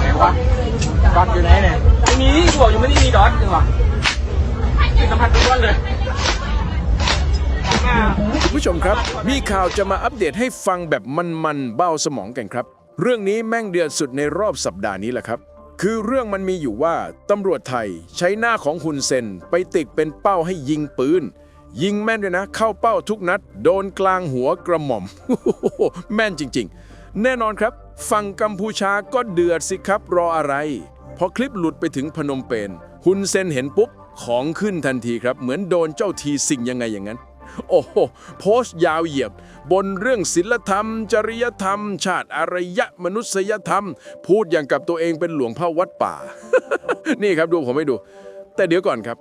ไหนวะดอทอยู่ไหนเนี่ยไม่มีกูบอกอยู่ไม่ได้มีดอทจริงวะไม่สัมผัสทุกวันเลยหน้าคุณผู้ชมครับ มีข่าวจะมาอัปเดตให้ฟังแบบมันๆเบ้าสมองกันครับ เรื่องนี้แม่งเดือดสุดในรอบสัปดาห์นี้แหละครับ คือเรื่องมันมีอยู่ว่าตำรวจไทยใช้หน้าของฮุนเซนไปติดเป็นเป้าให้ยิงปืน ยิงแม่นด้วยนะ เข้าเป้าทุกนัด โดนกลางหัวกระหม่อม แม่นจริง ๆ แน่นอนครับฝั่งกัมพูชาก็เดือดสิครับรออะไร พอคลิปหลุดไปถึงพนมเปญฮุนเซนเห็นปุ๊บ ของขึ้นทันทีครับ เหมือนโดนเจ้าทีสิ่งยังไงอย่างนั้น โอ้โห โพสต์ยาวเหยียบ บนเรื่องศิลธรรม จริยธรรม ชาติอารยะมนุษยธรรม พูดอย่างกับตัวเองเป็นหลวงพ่อวัดป่า นี่ครับดูผมให้ดู แต่เดี๋ยวก่อนครับ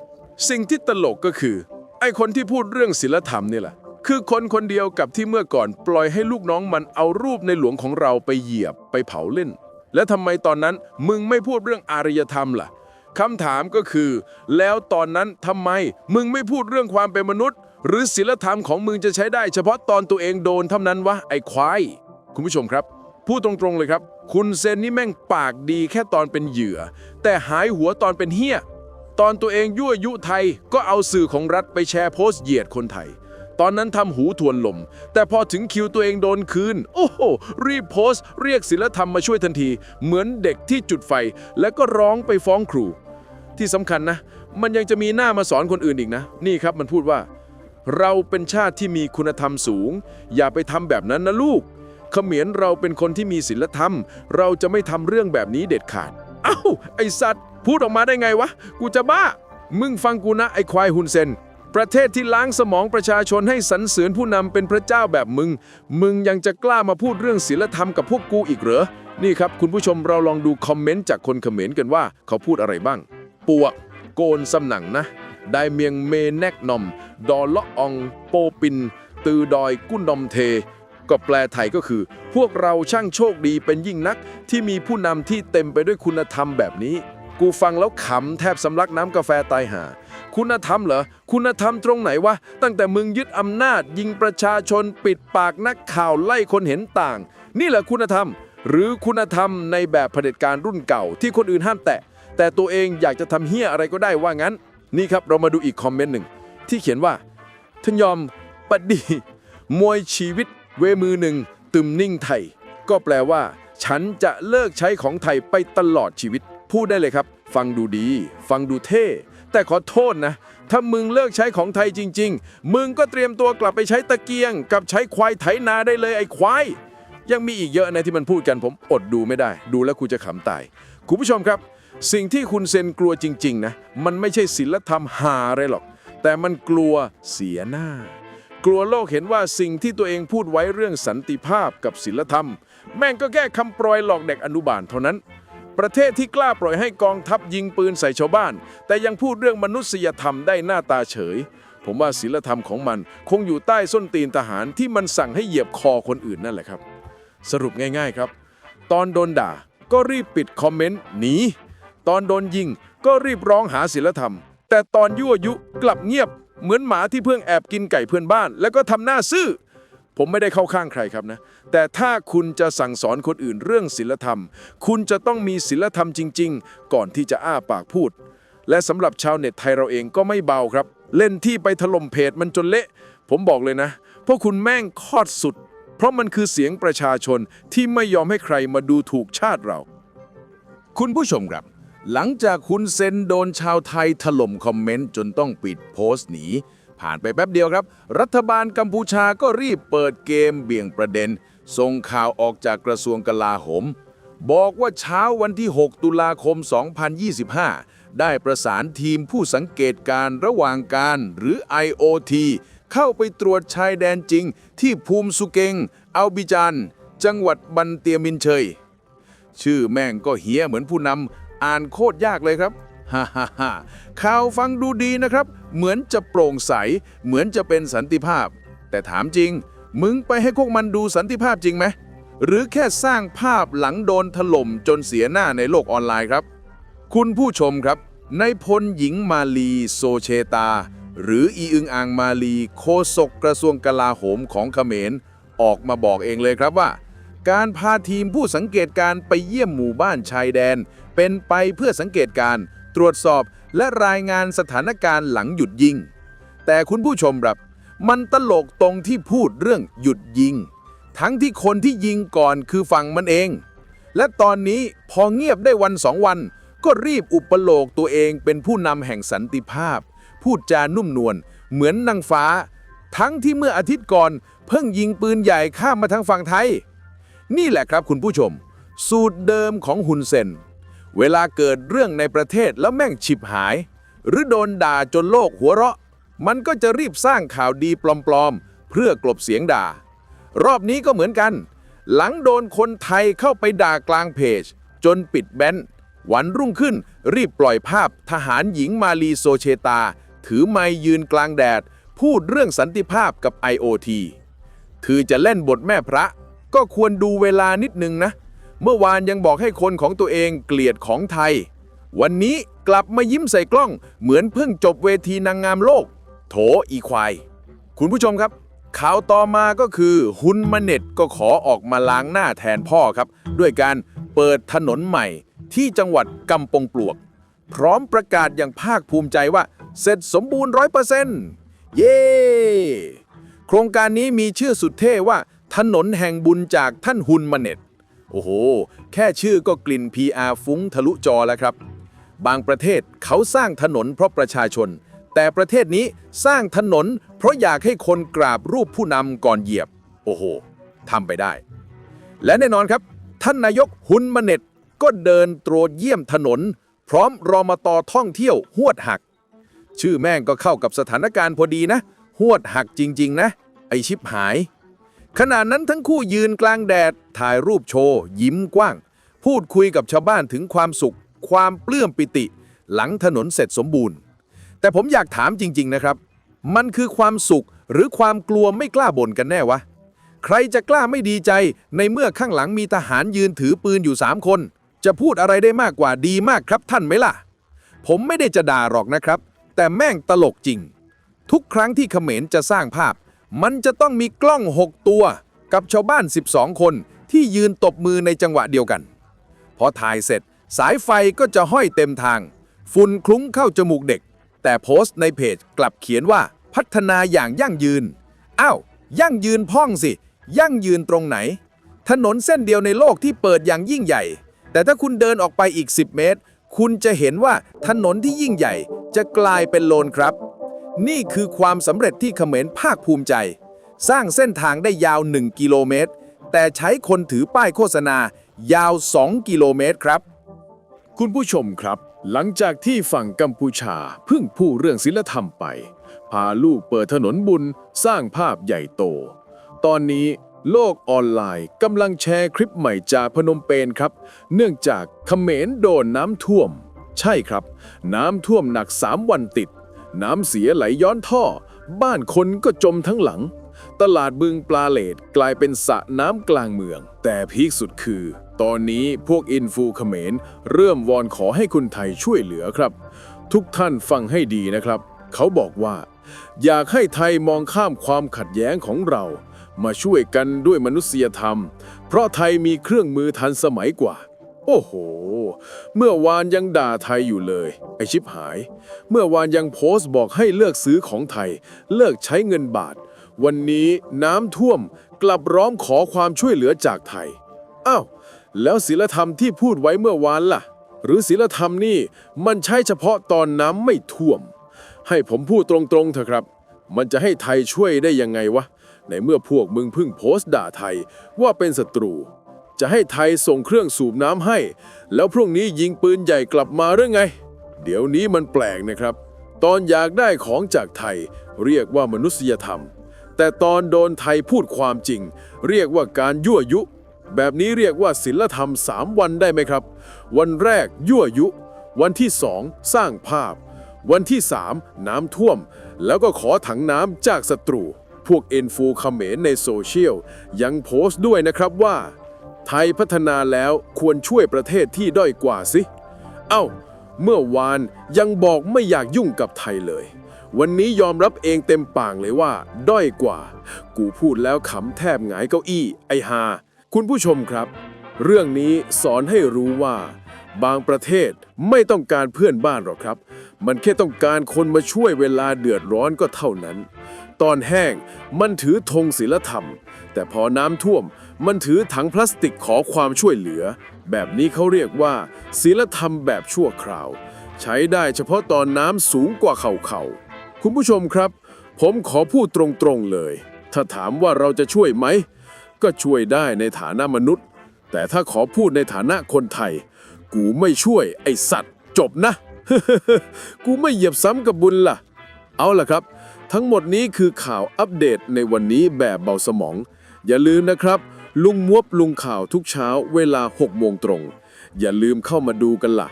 สิ่งที่ตลกก็คือ ไอคนที่พูดเรื่องศิลธรรมนี่แหละ คือคนคนเดียวกับที่เมื่อก่อนปล่อยให้ลูกน้องมันเอารูปในหลวงของเราไปเหยียบไปเผาเล่น และทำไมตอนนั้นมึงไม่พูดเรื่องอารยธรรมล่ะคำถามก็คือ แล้วตอนนั้นทำไมมึงไม่พูดเรื่องความเป็นมนุษย์ หรือศิลธรรมของมึงจะใช้ได้เฉพาะตอนตัวเองโดนเท่านั้นวะไอ้ควายคุณผู้ชมครับ พูดตรงๆเลยครับ คุณเซนนี่แม่งปากดีแค่ตอนเป็นเหยื่อ แต่หายหัวตอนเป็นเฮี้ย ตอนตัวเองยั่วยุไทยก็เอาสื่อของรัฐไปแชร์โพสต์เหยียดคนไทย ตอนนั้นทำหูทวนลม แต่พอถึงคิวตัวเองโดนคืน โอ้โห รีบโพสต์ เรียกศิลธรรมมาช่วยทันที เหมือนเด็กที่จุดไฟ แล้วก็ร้องไปฟ้องครู ที่สำคัญนะ มันยังจะมีหน้ามาสอนคนอื่นอีกนะ นี่ครับมันพูดว่า เราเป็นชาติที่มีคุณธรรมสูง อย่าไปทำแบบนั้นนะลูกเขมรเราเป็นคนที่มีศีลธรรม เราจะไม่ทำเรื่องแบบนี้เด็ดขาด เอ้า ไอสัตว์ พูดออกมาได้ไงวะ กูจะบ้า มึงฟังกูนะ ไอควายฮุนเซน ประเทศที่ล้างสมองประชาชนให้สรรเสริญผู้นำเป็นพระเจ้าแบบมึง มึงยังจะกล้ามาพูดเรื่องศีลธรรมกับพวกกูอีกเหรอ นี่ครับ คุณผู้ชมเราลองดูคอมเมนต์จากคนเขมรกันว่าเขาพูดอะไรบ้าง ปวก โกนสำหนังนะ ได้เมียงเมแนกนอม ดอเละออง โปปิน ตือดอยกุ้นนอมเท ก็แปลไทยก็คือ พวกเราช่างโชคดีเป็นยิ่งนัก ที่มีผู้นำที่เต็มไปด้วยคุณธรรมแบบนี้ กูฟังแล้วขำแทบสำลักน้ำกาแฟตายหา คุณธรรมเหรอ คุณธรรมตรงไหนวะ ตั้งแต่มึงยึดอำนาจ ยิงประชาชนปิดปากนักข่าวไล่คนเห็นต่าง นี่แหละคุณธรรม หรือคุณธรรมในแบบเผด็จการรุ่นเก่าที่คนอื่นห้ามแตะ แต่ตัวเองอยากจะทำเฮี้ยอะไรก็ได้ว่างั้น นี่ครับเรามาดูอีกคอมเมนต์หนึ่งที่เขียนว่าท่านยอมปดี มวยชีวิต เวมือหนึ่งตึมนิ่งไทย ก็แปลว่า ฉันจะเลิกใช้ของไทยไปตลอดชีวิต พูดได้เลยครับ ฟังดูดี ฟังดูเท่ แต่ขอโทษนะ ถ้ามึงเลิกใช้ของไทยจริง ๆ มึงก็เตรียมตัวกลับไปใช้ตะเกียง กับใช้ควายไถนาได้เลยไอ้ควายยังมีอีกเยอะนะที่มันพูดกันผมอดดูไม่ได้ ดูแล้วกูจะขำตายคุณผู้ชมครับ สิ่งที่คุณเซนกลัวจริง ๆ นะ มันไม่ใช่ศิลธรรมหาอะไรหรอก แต่มันกลัวเสียหน้า กลัวโลกเห็นว่าสิ่งที่ตัวเองพูดไว้เรื่องสันติภาพกับศิลธรรม แม่งก็แค่คำโปรยหลอกเด็กอนุบาลเท่านั้น ประเทศที่กล้าปล่อยให้กองทัพยิงปืนใส่ชาวบ้าน แต่ยังพูดเรื่องมนุษยธรรมได้หน้าตาเฉย ผมว่าศิลธรรมของมันคงอยู่ใต้ส้นตีนทหารที่มันสั่งให้เหยียบคอคนอื่นนั่นแหละครับ สรุปง่ายๆครับ ตอนโดนด่าก็รีบปิดคอมเมนต์หนีตอนโดนยิงก็รีบร้องหาศิลธรรม แต่ตอนยั่วยุกลับเงียบเหมือนหมาที่เพิ่งแอบกินไก่เพื่อนบ้าน แล้วก็ทำหน้าซื่อ ผมไม่ได้เข้าข้างใครครับนะ แต่ถ้าคุณจะสั่งสอนคนอื่นเรื่องศิลธรรม คุณจะต้องมีศิลธรรมจริง ๆ ก่อนที่จะอ้าปากพูด และสำหรับชาวเน็ตไทยเราเองก็ไม่เบาครับ เล่นที่ไปถล่มเพจมันจนเละ ผมบอกเลยนะ พวกคุณแม่งคอดสุด เพราะมันคือเสียงประชาชนที่ไม่ยอมให้ใครมาดูถูกชาติเรา คุณผู้ชมครับ หลังจากคุณเซนโดนชาวไทยถล่มคอมเมนต์จนต้องปิดโพสต์หนี ผ่านไปแป๊บเดียวครับ รัฐบาลกัมพูชาก็รีบเปิดเกมเบี่ยงประเด็น ส่งข่าวออกจากกระทรวงกลาโหม บอกว่าเช้าวันที่ 6 ตุลาคม 2025 ได้ประสานทีมผู้สังเกตการระหว่างการหรือ IOT เข้าไปตรวจชายแดนจริง ที่ภูมิสุเกงอัลบิจานจังหวัดบันเตียมินเชย ชื่อแม่งก็เฮี้ยเหมือนผู้นำอ่านโคตรยากเลยครับฮ่าฮ่าฮ่าข่าวฟังดูดีนะครับ เหมือนจะโปร่งใส เหมือนจะเป็นสันติภาพ แต่ถามจริง มึงไปให้พวกมันดูสันติภาพจริงไหม หรือแค่สร้างภาพหลังโดนถล่มจนเสียหน้าในโลกออนไลน์ครับ คุณผู้ชมครับ ในพลหญิงมาลีโซเชตา หรืออีอึงอางมาลีโฆษกกระทรวงกลาโหมของเขมร ออกมาบอกเองเลยครับว่า การพาทีมผู้สังเกตการณ์ไปเยี่ยมหมู่บ้านชายแดน เป็นไปเพื่อสังเกตการณ์ตรวจสอบ และรายงานสถานการณ์หลังหยุดยิง แต่คุณผู้ชมครับ มันตลกตรงที่พูดเรื่องหยุดยิง ทั้งที่คนที่ยิงก่อนคือฝั่งมันเอง และตอนนี้พอเงียบได้วันสองวัน ก็รีบอุปโลกตัวเองเป็นผู้นำแห่งสันติภาพ พูดจานุ่มนวลเหมือนนางฟ้า ทั้งที่เมื่ออาทิตย์ก่อนเพิ่งยิงปืนใหญ่ข้ามมาทางฝั่งไทย นี่แหละครับคุณผู้ชม สูตรเดิมของฮุนเซน เวลาเกิดเรื่องในประเทศแล้วแม่งฉิบหาย หรือโดนด่าจนโลกหัวเราะ มันก็จะรีบสร้างข่าวดีปลอมๆ เพื่อกลบเสียงด่า รอบนี้ก็เหมือนกัน หลังโดนคนไทยเข้าไปด่ากลางเพจ จนปิดแบนวันรุ่งขึ้นรีบปล่อยภาพทหารหญิงมาลีโซเชตา ถือไม้ยืนกลางแดด พูดเรื่องสันติภาพกับ IOT คือจะเล่นบทแม่พระ ก็ควรดูเวลานิดนึงนะ เมื่อวานยังบอกให้คนของตัวเองเกลียดของไทย วันนี้กลับมายิ้มใส่กล้องเหมือนเพิ่งจบเวทีนางงามโลก โถอีควาย คุณผู้ชมครับข่าวต่อมาก็คือฮุนมาเน็ตก็ขอออกมาล้างหน้าแทนพ่อครับ ด้วยการเปิดถนนใหม่ที่จังหวัดกำปงปลวก พร้อมประกาศอย่างภาคภูมิใจว่า เสร็จสมบูรณ์ร้อยเปอร์เซ็นต์เย้ โครงการนี้มีชื่อสุดเท่ว่า ถนนแห่งบุญจากท่านฮุนมาเน็ต โอ้โห แค่ชื่อก็กลิ่น PR ฟุ้งทะลุจอแล้วครับ บางประเทศเขาสร้างถนนเพราะประชาชน แต่ประเทศนี้สร้างถนน เพราะอยากให้คนกราบรูปผู้นำก่อนเหยียบ โอ้โหทำไปได้ และแน่นอนครับ ท่านนายกฮุนมเน็ตก็เดินตรวจเยี่ยมถนน พร้อมรอมตอท่องเที่ยวหวดหัก ชื่อแม่งก็เข้ากับสถานการณ์พอดีนะหวดหักจริง ๆ นะ ไอชิบหาย ขณะนั้นทั้งคู่ยืนกลางแดด ถ่ายรูปโชว์ ยิ้มกว้าง พูดคุยกับชาวบ้านถึงความสุข ความปลื้มปิติ หลังถนนเสร็จสมบูรณ์ แต่ผมอยากถามจริง ๆ นะครับ มันคือความสุขหรือความกลัวไม่กล้าบ่นกันแน่วะ ใครจะกล้าไม่ดีใจในเมื่อข้างหลังมีทหารยืนถือปืนอยู่3คน จะพูดอะไรได้มากกว่าดีมากครับท่านไหมล่ะ ผมไม่ได้จะด่าหรอกนะครับ แต่แม่งตลกจริง ทุกครั้งที่เขมรจะสร้างภาพ มันจะต้องมีกล้อง 6 ตัว กับชาวบ้าน 12 คนที่ยืนตบมือในจังหวะเดียวกัน พอถ่ายเสร็จ สายไฟก็จะห้อยเต็มทาง ฝุ่นคลุ้งเข้าจมูกเด็ก แต่โพสต์ในเพจกลับเขียนว่าพัฒนาอย่างยั่งยืนอ้าวยั่งยืนพ่องสิ ยั่งยืนตรงไหน ถนนเส้นเดียวในโลกที่เปิดอย่างยิ่งใหญ่ แต่ถ้าคุณเดินออกไปอีก 10 เมตร คุณจะเห็นว่าถนนที่ยิ่งใหญ่จะกลายเป็นโลนครับ นี่คือความสำเร็จที่เขมรภาคภูมิใจ สร้างเส้นทางได้ยาว 1 กิโลเมตร แต่ใช้คนถือป้ายโฆษณายาว 2 กิโลเมตรครับ คุณผู้ชมครับ หลังจากที่ฝั่งกัมพูชาเพิ่งพูดเรื่องศิลธรรมไป พาลูกเปิดถนนบุญสร้างภาพใหญ่โต ตอนนี้โลกออนไลน์กำลังแชร์คลิปใหม่จากพนมเปญครับ เนื่องจากเขมรโดนน้ำท่วม ใช่ครับ น้ำท่วมหนัก 3 วันติด น้ำเสียไหลย้อนท่อ บ้านคนก็จมทั้งหลัง ตลาดบึงปลาเลดกลายเป็นสระน้ำกลางเมือง แต่พีคสุดคือ ตอนนี้พวกอินฟูเขมรเริ่มวอนขอให้คนไทยช่วยเหลือครับ ทุกท่านฟังให้ดีนะครับ เขาบอกว่า อยากให้ไทยมองข้ามความขัดแย้งของเรา มาช่วยกันด้วยมนุษยธรรม เพราะไทยมีเครื่องมือทันสมัยกว่า โอ้โห เมื่อวานยังด่าไทยอยู่เลย ไอชิบหาย เมื่อวานยังโพสต์บอกให้เลิกซื้อของไทย เลิกใช้เงินบาท วันนี้น้ำท่วมกลับร้องขอความช่วยเหลือจากไทย อ้าว แล้วศีลธรรมที่พูดไว้เมื่อวานล่ะ หรือศีลธรรมนี่มันใช้เฉพาะตอนน้ำไม่ท่วม ให้ผมพูดตรงๆเถอะครับ มันจะให้ไทยช่วยได้ยังไงวะ ในเมื่อพวกมึงเพิ่งโพสต์ด่าไทยว่าเป็นศัตรู จะให้ไทยส่งเครื่องสูบน้ำให้ แล้วพรุ่งนี้ยิงปืนใหญ่กลับมาหรือไง เดี๋ยวนี้มันแปลกนะครับ ตอนอยากได้ของจากไทย เรียกว่ามนุษยธรรม แต่ตอนโดนไทยพูดความจริง เรียกว่าการยั่วยุ แบบนี้เรียกว่าศิลธรรม 3 วันได้ไหมครับ วันแรกยั่วยุ วันที่2สร้างภาพ วันที่3น้ำท่วม แล้วก็ขอถังน้ำจากศัตรู พวกเอ็นฟูเขมรในโซเชียลยังโพสต์ด้วยนะครับว่า ไทยพัฒนาแล้วควรช่วยประเทศที่ด้อยกว่าสิเอ้า เมื่อวานยังบอกไม่อยากยุ่งกับไทยเลย วันนี้ยอมรับเองเต็มปากเลยว่า ด้อยกว่า กูพูดแล้วขำแทบหงายเก้าอี้ ไอฮาคุณผู้ชมครับ เรื่องนี้สอนให้รู้ว่า บางประเทศไม่ต้องการเพื่อนบ้านหรอกครับ มันแค่ต้องการคนมาช่วยเวลาเดือดร้อนก็เท่านั้น ตอนแห้งมันถือธงศีลธรรม แต่พอน้ำท่วม มันถือถังพลาสติกขอความช่วยเหลือ แบบนี้เขาเรียกว่าศีลธรรมแบบชั่วคราว ใช้ได้เฉพาะตอนน้ำสูงกว่าเข่าเข่าๆคุณผู้ชมครับ ผมขอพูดตรงๆเลย ถ้าถามว่าเราจะช่วยไหม ก็ช่วยได้ในฐานะมนุษย์ แต่ถ้าขอพูดในฐานะคนไทย กูไม่ช่วยไอสัตว์ จบนะ กูไม่เหยียบซ้ำกับบุญล่ะ เอาล่ะครับ ทั้งหมดนี้คือข่าวอัปเดตในวันนี้แบบเบาสมอง อย่าลืมนะครับ ลุงมวบลุงข่าวทุกเช้าเวลา 6 โมงตรง อย่าลืมเข้ามาดูกันล่ะ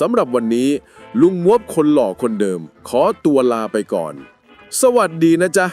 สำหรับวันนี้ ลุงมวบคนหล่อคนเดิม ขอตัวลาไปก่อน สวัสดีนะจ๊ะ